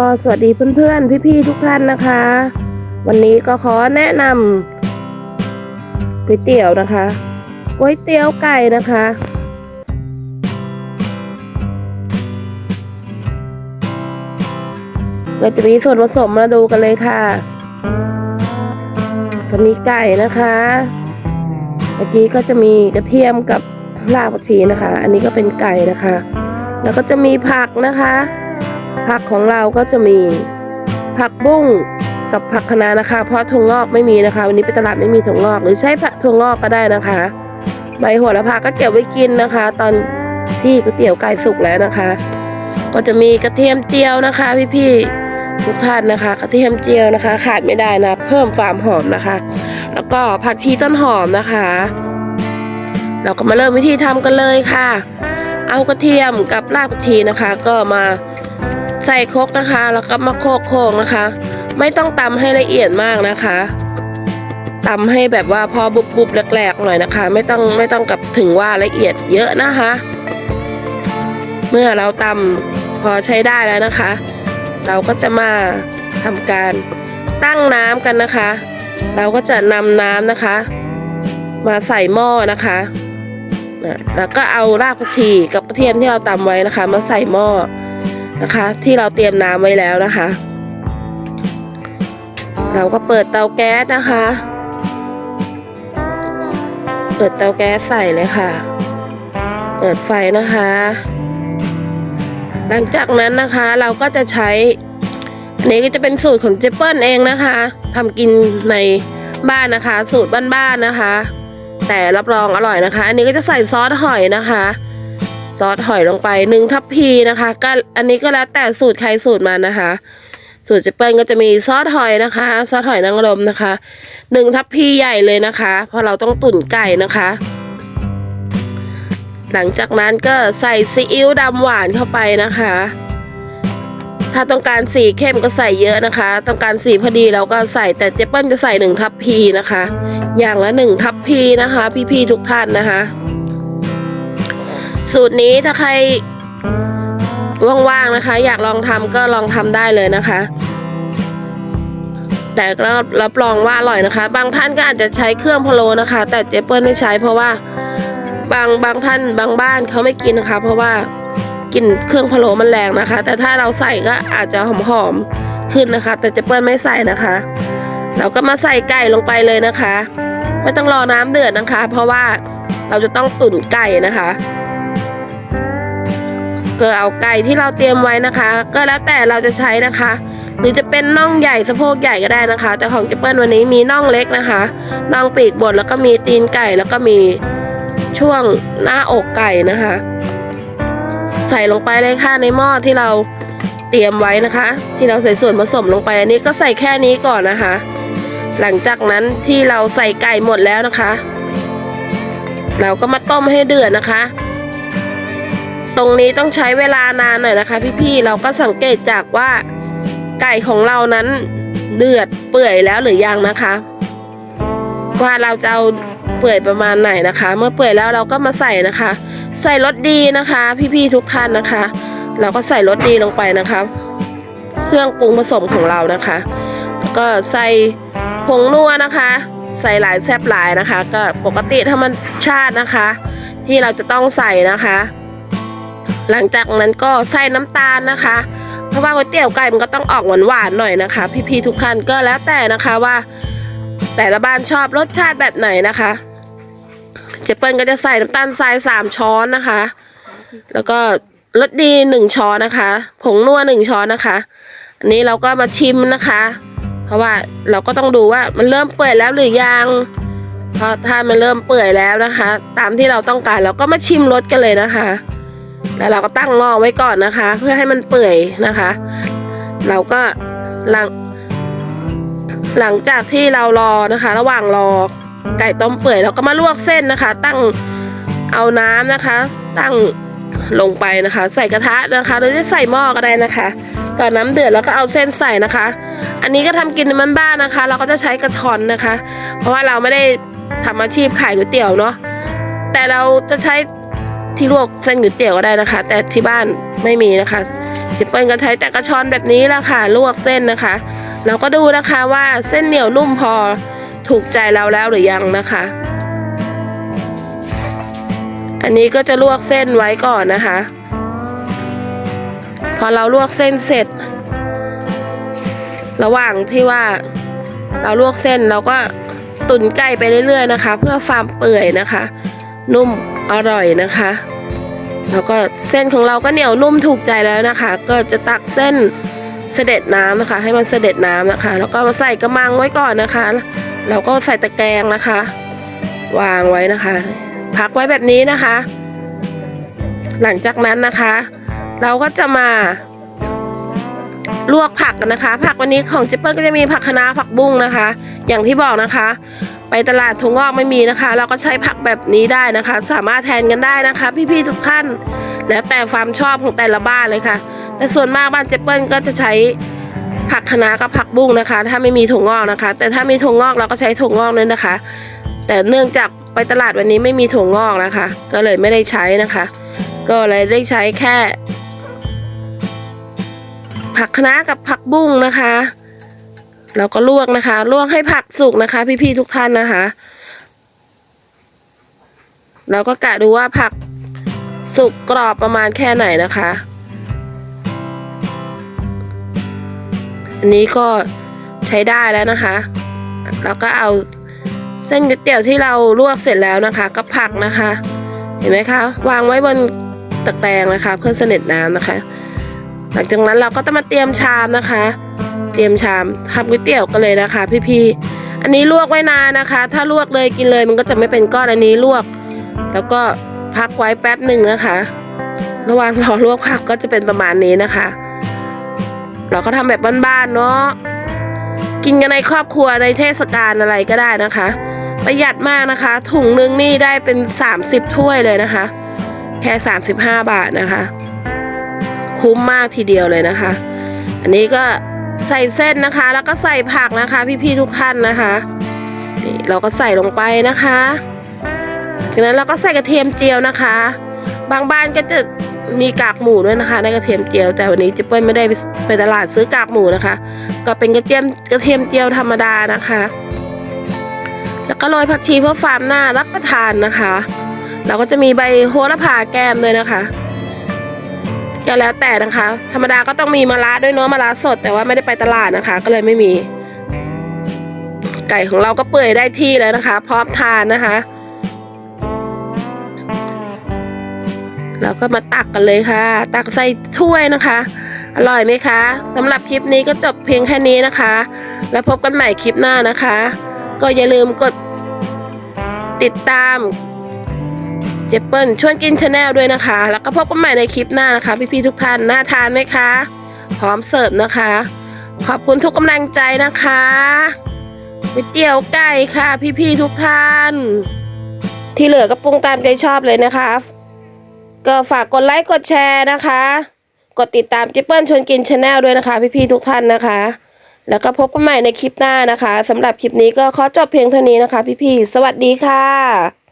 ก็สวัสดีเพื่อนๆ พี่ๆ ทุกท่านนะคะ วันนี้ก็ขอแนะนำก๋วยเตี๋ยวนะคะก๋วยเตี๋ยวไก่นะคะก็จะมีส่วนผสมมาดูกันเลยค่ะก็มีไก่นะคะเมื่อกี้ก็จะมีกระเทียมกับรากผักชีนะคะ อันนี้ก็เป็นไก่นะคะ แล้วก็จะมีผักนะคะ ผักของเราก็จะมีผักบุ้งกับผักคะน้านะคะ เพราะถั่วงอกไม่มีนะคะ วันนี้ไปตลาดไม่มีถั่วงอก หรือใช้ผักถั่วงอกก็ได้นะคะ ใบโหัวละพาก็เก็บไว้กินนะคะ ตอนที่ก๋วยเตี๋ยวไก่สุกแล้วนะคะ ก็จะมีกระเทียมเจียวนะคะ พี่ๆทุกท่านนะคะ กระเทียมเจียวนะคะ ขาดไม่ได้นะ เพิ่มความหอมนะคะ แล้วก็ผักชีต้นหอมนะคะ เราก็มาเริ่มวิธีทำกันเลยค่ะ เอากระเทียมกับรากผักชีนะคะ ก็มา ใส่ครกนะคะ แล้วก็มาโคกโคกนะคะ ไม่ต้องตำให้ละเอียดมากนะคะตำให้แบบว่าพอบุบบุบๆแหลกๆหน่อยนะคะ ไม่ต้องไม่ต้องกับถึงว่าละเอียดเยอะนะคะ เมื่อเราตำพอใช้ได้แล้วนะคะ เราก็จะมาทำการตั้งน้ำกันนะคะ เราก็จะนำน้ำนะคะ มาใส่หม้อนะคะนะแล้วก็เอารากผักชีกับกระเทียมที่เราตำไว้นะคะ มาใส่หม้อ นะคะ ที่เราเตรียมน้ำไว้แล้วนะคะ เราก็เปิดเตาแก๊สนะคะ เปิดเตาแก๊สใส่เลยค่ะ เปิดไฟนะคะ หลังจากนั้นนะคะเราก็จะใช้อันนี้ก็จะเป็นสูตรของเจเปิลเองนะคะทำกินในบ้านนะคะ สูตรบ้านๆนะคะ แต่รับรองอร่อยนะคะ อันนี้ก็จะใส่ซอสหอยนะคะ ซอสหอยลงไปหนึ่งทัพพีนะคะก็อันนี้ก็แล้วแต่สูตรใครสูตรมันนะคะ สูตรเจเปิลก็จะมีซอสหอยนะคะ ซอสหอยนางรมนะคะหนึ่งทัพพีใหญ่เลยนะคะ เพราะเราต้องตุ๋นไก่นะคะ หลังจากนั้นก็ใส่ซีอิ๊วดำหวานเข้าไปนะคะ ถ้าต้องการสีเข้มก็ใส่เยอะนะคะ ต้องการสีพอดีเราก็ใส่แต่เจเปิลจะใส่หนึ่งทัพพีนะคะ อย่างละหนึ่งทัพพีนะคะ พี่ๆทุกท่านนะคะ สูตรนี้ถ้าใครว่างๆนะคะ อยากลองทำก็ลองทำได้เลยนะคะ แต่ก็รับรองว่าอร่อยนะคะ บางท่านก็อาจจะใช้เครื่องพะโล้นะคะ แต่เจเปิลไม่ใช้เพราะว่าบางบางท่านบางบ้านเขาไม่กินนะคะ เพราะว่ากลิ่นเครื่องพะโล้มันแรงนะคะ แต่ถ้าเราใส่ก็อาจจะหอมๆขึ้นนะคะ แต่เจเปิ้ลไม่ใส่นะคะ เราก็มาใส่ไก่ลงไปเลยนะคะ ไม่ต้องรอน้ำเดือดนะคะ เพราะว่าเราจะต้องตุ๋นไก่นะคะ ก็เอาไก่ที่เราเตรียมไว้นะคะ ก็แล้วแต่เราจะใช้นะคะ หรือจะเป็นน่องใหญ่สะโพกใหญ่ก็ได้นะคะ แต่ของเจเปิ้ลวันนี้มีน่องเล็กนะคะน่องปีกบดแล้วก็มีตีนไก่แล้วก็มีช่วงหน้าอกไก่นะคะ ใส่ลงไปเลยค่ะในหม้อที่เราเตรียมไว้นะคะ ที่เราใส่ส่วนผสมลงไปอันนี้ก็ใส่แค่นี้ก่อนนะคะ หลังจากนั้นที่เราใส่ไก่หมดแล้วนะคะ เราก็มาต้มให้เดือดนะคะ ตรงนี้ต้องใช้เวลานานหน่อยนะคะ พี่ๆเราก็สังเกตจากว่าไก่ของเรานั้นเดือดเปื่อยแล้วหรือยังนะคะ ว่าเราจะเอาเปื่อยประมาณไหนนะคะ เมื่อเปื่อยแล้วเราก็มาใส่นะคะ ใส่รสดีนะคะ พี่ๆทุกท่านนะคะ เราก็ใส่รสดีลงไปนะคะเครื่องปรุงผสมของเรานะคะ ก็ใส่ผงนัวนะคะ ใส่หลายแซบหลายนะคะ ก็ปกติธรรมชาตินะคะ ที่เราจะต้องใส่นะคะ หลังจากนั้นก็ใส่น้ำตาลนะคะ เพราะว่าก๋วยเตี๋ยวไก่มันก็ต้องออกหวานๆหน่อยนะคะ พี่ๆทุกท่านก็แล้วแต่นะคะว่า แต่ละบ้านชอบรสชาติแบบไหนนะคะเจเปิลก็จะใส่น้ำตาลทรายสามช้อนนะคะ แล้วก็รสดีหนึ่งช้อนนะคะ ผงนัวหนึ่งช้อนนะคะ อันนี้เราก็มาชิมนะคะ เพราะว่าเราก็ต้องดูว่ามันเริ่มเปื่อยแล้วหรือยังเพราะถ้ามันเริ่มเปื่อยแล้วนะคะ ตามที่เราต้องการเราก็มาชิมรสกันเลยนะคะ แล้วเราก็ตั้งหม้อไว้ก่อนนะคะ เพื่อให้มันเปื่อยนะคะ เราก็หลัง หลังจากที่เรารอนะคะ ระหว่างรอไก่ต้มเปื่อยเราก็มาลวกเส้นนะคะ ตั้งเอาน้ำนะคะ ตั้งลงไปนะคะ ใส่กระทะนะคะ หรือจะใส่หม้อก็ได้นะคะก่อนน้ำเดือดแล้วก็เอาเส้นใส่นะคะ อันนี้ก็ทำกินมันบ้านนะคะ เราก็จะใช้กระชอนนะคะ เพราะว่าเราไม่ได้ทำอาชีพขายก๋วยเตี๋ยวเนาะแต่เราจะใช้ ที่ลวกเส้นก๋วยเตี๋ยวก็ได้นะคะ แต่ที่บ้านไม่มีนะคะเจะเปิ้ลก็ใช้แต่กระชอนแบบนี้ละค่ะ ลวกเส้นนะคะ เราก็ดูนะคะว่าเส้นเหนียวนุ่มพอถูกใจเราแล้วหรือยังนะคะ อันนี้ก็จะลวกเส้นไว้ก่อนนะคะ พอเราลวกเส้นเสร็จ ระหว่างที่ว่าเราลวกเส้นเราก็ตุ๋นไก่ไปเรื่อยๆนะคะ เพื่อความเปื่อยนะคะ นุ่มอร่อยนะคะ แล้วก็เส้นของเราก็เหนียวนุ่มถูกใจแล้วนะคะ ก็จะตักเส้นเสด็จน้ำนะคะ ให้มันเสด็จน้ำนะคะ แล้วก็มาใส่กระมังไว้ก่อนนะคะ เราก็ใส่ตะแกรงนะคะ วางไว้นะคะ พักไว้แบบนี้นะคะ หลังจากนั้นนะคะ เราก็จะมาลวกผักกันนะคะ ผักวันนี้ของเจเปิ้ลก็จะมีผักคะน้าผักบุ้งนะคะ อย่างที่บอกนะคะไปตลาดถุงงอกไม่มีนะคะ เราก็ใช้ผักแบบนี้ได้นะคะ สามารถแทนกันได้นะคะ พี่ๆทุกท่าน แล้วแต่ความชอบของแต่ละบ้านเลยค่ะ แต่ส่วนมากบ้านเจเปิ้ลก็จะใช้ผักคะน้ากับผักบุ้งนะคะ ถ้าไม่มีถั่วงอกนะคะ แต่ถ้ามีถั่วงอกเราก็ใช้ถั่วงอกนั่นนะคะ แต่เนื่องจากไปตลาดวันนี้ไม่มีถั่วงอกนะคะ ก็เลยไม่ได้ใช้นะคะ ก็เลยได้ใช้แค่ ผักคะน้ากับผักบุ้งนะคะ เราก็ลวกนะคะ ลวกให้ผักสุกนะคะ พี่ๆทุกท่านนะคะเราก็กะดูว่าผักสุกกรอบประมาณแค่ไหนนะคะ อันนี้ก็ใช้ได้แล้วนะคะแล้วก็เอาเส้นก๋วยเตี๋ยวที่เราลวกเสร็จแล้วนะคะ ก็ผักนะคะ เห็นไหมคะ วางไว้บนตะแกรงนะคะ เพื่อเสด็จน้ำนะคะ หลังจากนั้นเราก็ต้องมาเตรียมชามนะคะ เตรียมชามทำก๋วยเตี๋ยวกันเลยนะคะ พี่ๆอันนี้ลวกไว้นานนะคะ ถ้าลวกเลยกินเลยมันก็จะไม่เป็นก้อนอันนี้ลวก แล้วก็พักไว้แป๊บหนึ่งนะคะ ระหว่างรอลวกผักก็จะเป็นประมาณนี้นะคะ เราก็ทำแบบบ้านๆเนาะกินกันในครอบครัวในเทศกาลอะไรก็ได้นะคะ ประหยัดมากนะคะ ถุงนึงนี่ได้เป็น 30 ถ้วยเลยนะคะ แค่ 35 บาทนะคะ คุ้มมากทีเดียวเลยนะคะ อันนี้ก็ ใส่เส้นนะคะ แล้วก็ใส่ผักนะคะ พี่ๆทุกท่านนะคะนี่เราก็ใส่ลงไปนะคะจากนั้นเราก็ใส่กระเทียมเจียวนะคะ บางบ้านก็จะมีกากหมูด้วยนะคะในกระเทียมเจียว แต่วันนี้เจะเปิ้ลไม่ได้ไปไปตลาดซื้อกากหมูนะคะ ก็เป็นกระเทียมกระเทียมเจียวธรรมดานะคะ แล้วก็โรยผักชีเพื่อความน่ารับประทานนะคะ เราก็จะมีใบโหระพาแก้มด้วยนะคะ ก็แล้วแต่นะคะ ธรรมดาก็ต้องมีมะระด้วยเนาะมะระสด แต่ว่าไม่ได้ไปตลาดนะคะ ก็เลยไม่มี ไก่ของเราก็เปื่อยได้ที่แล้วนะคะ พร้อมทานนะคะแล้วก็มาตักกันเลยค่ะ ตักใส่ถ้วยนะคะ อร่อยไหมคะสำหรับคลิปนี้ก็จบเพียงแค่นี้นะคะ แล้วพบกันใหม่คลิปหน้านะคะ ก็อย่าลืมกดติดตาม จเปิลชวนกินชาแนลด้วยนะคะ แล้วก็พบกันใหม่ในคลิปหน้านะคะ พี่ๆทุกท่านน่าทานไหมคะ พร้อมเสิร์ฟนะคะ ขอบคุณทุกกำลังใจนะคะก๋วยเตี๋ยวไก่ค่ะ พี่ๆทุกท่าน ที่เหลือก็ปรุงตามใจชอบเลยนะคะ ก็ฝากกดไลค์กดแชร์นะคะ กดติดตามเจเปิลชวนกินชาแนลด้วยนะคะ พี่ๆทุกท่านนะคะแล้วก็พบกันใหม่ในคลิปหน้านะคะสำหรับคลิปนี้ก็ขอจบเพียงเท่านี้นะคะ พี่ๆ สวัสดีค่ะ